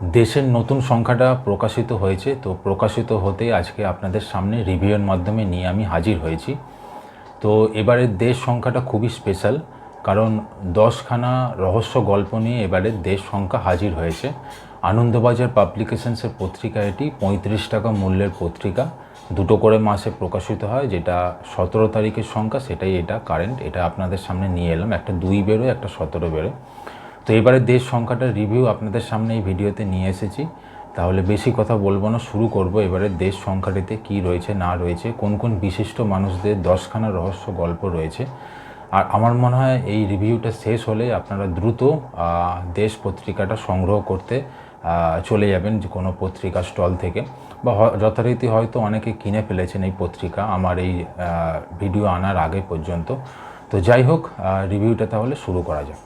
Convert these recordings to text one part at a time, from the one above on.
দেশের নতুন সংখ্যাটা প্রকাশিত হয়েছে। তো প্রকাশিত হতেই আজকে আপনাদের সামনে রিভিউয়ের মাধ্যমে নিয়ে আমি হাজির হয়েছি। তো এবারের দেশ সংখ্যাটা খুবই স্পেশাল, কারণ দশখানা রহস্য গল্প নিয়ে এবারের দেশ সংখ্যা হাজির হয়েছে। আনন্দবাজার পাবলিকেশনসের পত্রিকা এটি, পঁয়ত্রিশ টাকা মূল্যের পত্রিকা। দুটো করে মাসে প্রকাশিত হয়, যেটা সতেরো তারিখের সংখ্যা, সেটাই এটা কারেন্ট এটা আপনাদের সামনে নিয়ে এলাম। একটা দুই বেরোয়, একটা সতেরো বেরোয়। তো এবারে দেশ সংখ্যাটার রিভিউ আপনাদের সামনে এই ভিডিওতে নিয়ে এসেছি। তাহলে বেশি কথা বলব না, শুরু করব এবারে দেশ সংখ্যাটিতে কি রয়েছে, না রয়েছে, কোন কোন বিশিষ্ট মানুষদের দশখানা রহস্য গল্প রয়েছে। আর আমার মনে হয় এই রিভিউটা শেষ হলে আপনারা দ্রুত দেশ পত্রিকাটা সংগ্রহ করতে চলে যাবেন যে কোনো পত্রিকা স্টল থেকে। বা যথারীতি হয়তো অনেকে কিনে ফেলেছেন এই পত্রিকা আমার এই ভিডিও আনার আগে পর্যন্ত। তো যাই হোক রিভিউটা তাহলে শুরু করা যাক।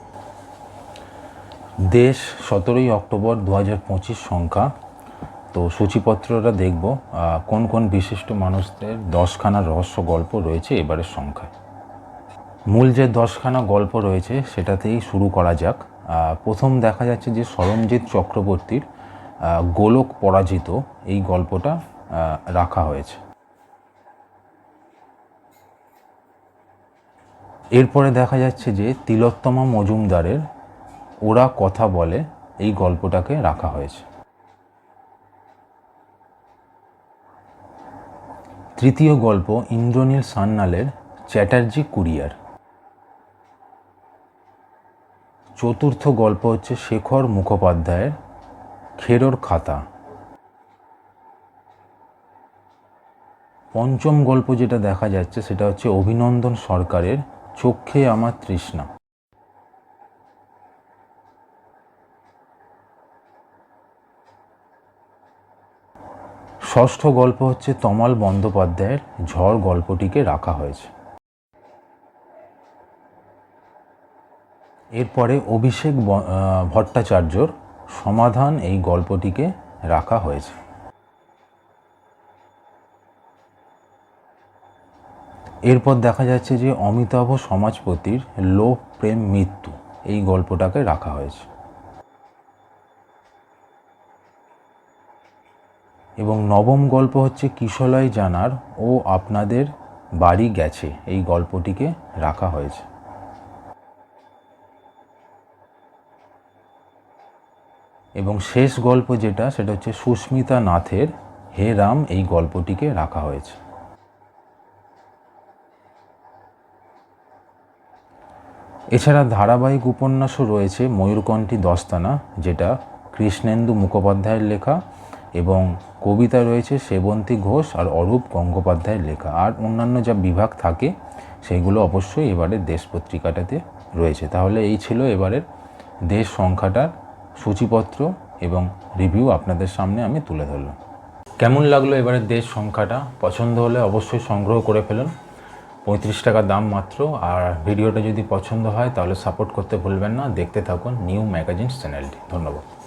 দেশ সতেরোই অক্টোবর দু পঁচিশ সংখ্যা। তো সূচিপত্রটা দেখব কোন কোন বিশিষ্ট মানুষদের দশখানা রহস্য গল্প রয়েছে এবারের সংখ্যায়। মূল যে দশখানা গল্প রয়েছে সেটাতেই শুরু করা যাক। প্রথম দেখা যাচ্ছে যে সরঞ্জিৎ চক্রবর্তীর গোলক পরাজিত এই গল্পটা রাখা হয়েছে। এরপরে দেখা যাচ্ছে যে তিলোত্তমা মজুমদারের ওরা কথা বলে, এই গল্পটাকে রাখা হয়েছে। তৃতীয় গল্প ইন্দ্রনীল সান্যালের চ্যাটার্জি কুরিয়ার। চতুর্থ গল্প হচ্ছে শেখর মুখোপাধ্যায়ের খেরোর খাতা। পঞ্চম গল্প যেটা দেখা যাচ্ছে সেটা হচ্ছে অভিনন্দন সরকারের চোখে আমার তৃষ্ণা। ষষ্ঠ গল্প হচ্ছে তমাল বন্দ্যোপাধ্যায়ের ঝড় গল্পটিকে রাখা হয়েছে। এরপরে অভিষেক ভট্টাচার্যর সমাধান এই গল্পটিকে রাখা হয়েছে। এরপর দেখা যাচ্ছে যে অমিতাভ সমাজপতির লোভ, প্রেম, মৃত্যু এই গল্পটাকে রাখা হয়েছে। এবং নবম গল্প হচ্ছে কিশলয় জানার ও আপনাদের বাড়ি গেছে। এই গল্পটিকে রাখা হয়েছে। এবং শেষ গল্প যেটা, সেটা হচ্ছে সুস্মিতা নাথের হে রাম, এই গল্পটিকে রাখা হয়েছে। এছাড়া ধারাবাহিক উপন্যাসও রয়েছে ময়ূরকণ্ঠী দস্তানা, যেটা কৃষ্ণেন্দু মুখোপাধ্যায়ের লেখা এবং কবিতা রয়েছে সেবন্তী ঘোষ আর অরূপ গঙ্গোপাধ্যায়ের লেখা। আর অন্যান্য যা বিভাগ থাকে সেগুলো অবশ্যই এবারের দেশ পত্রিকাটাতে রয়েছে। তাহলে এই ছিল এবারের দেশ সংখ্যাটার সূচিপত্র এবং রিভিউ আপনাদের সামনে আমি তুলে ধরলাম। কেমন লাগল এবারের দেশ সংখ্যাটা? পছন্দ হলে অবশ্যই সংগ্রহ করে ফেলুন। পঁয়ত্রিশ টাকা দাম মাত্র। আর ভিডিওটা যদি পছন্দ হয়, তাহলে সাপোর্ট করতে ভুলবেন না। দেখতে থাকুন নিউ ম্যাগাজিনস চ্যানেলটি। ধন্যবাদ।